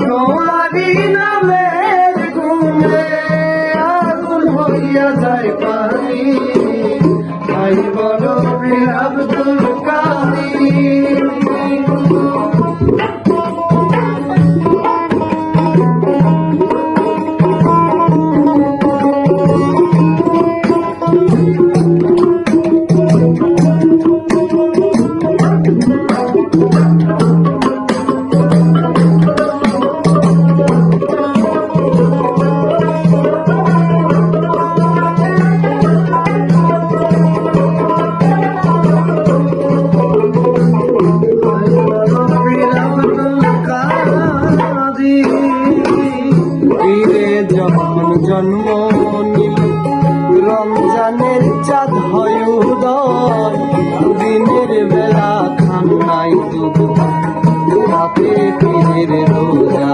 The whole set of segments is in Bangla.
তোমারই জন্মনি রমজানের চাঁদ হয় উদয়। দিনের বেলা খান নাই দুধ রাতে পীরের রোজা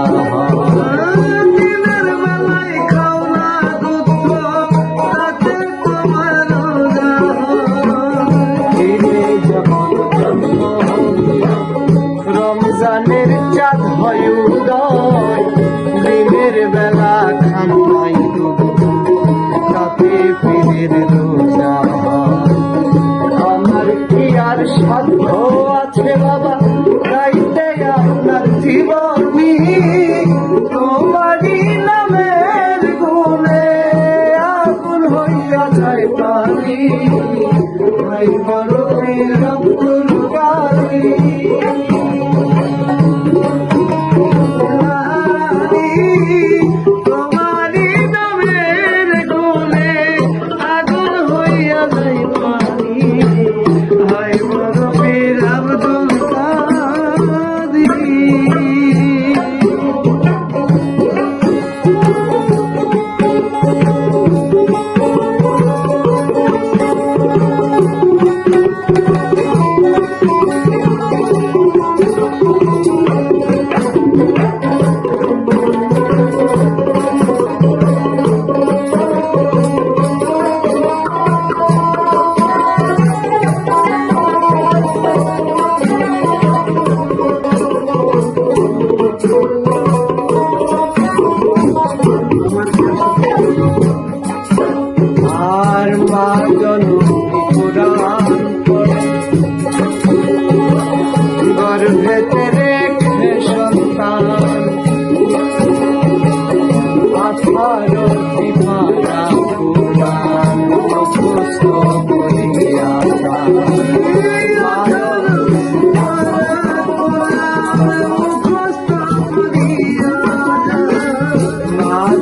রমজানের চাঁদ হয় উদয়। முருகாரி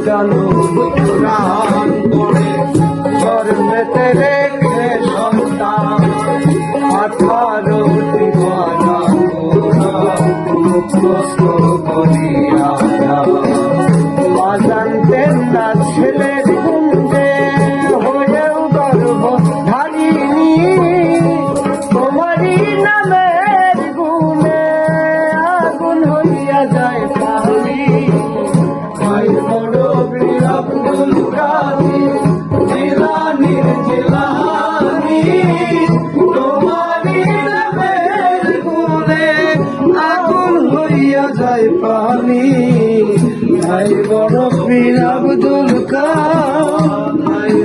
জানো প্রাণ করে। ধর্মেতে রেখে সন্তান আঠারো দিবানা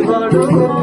বড়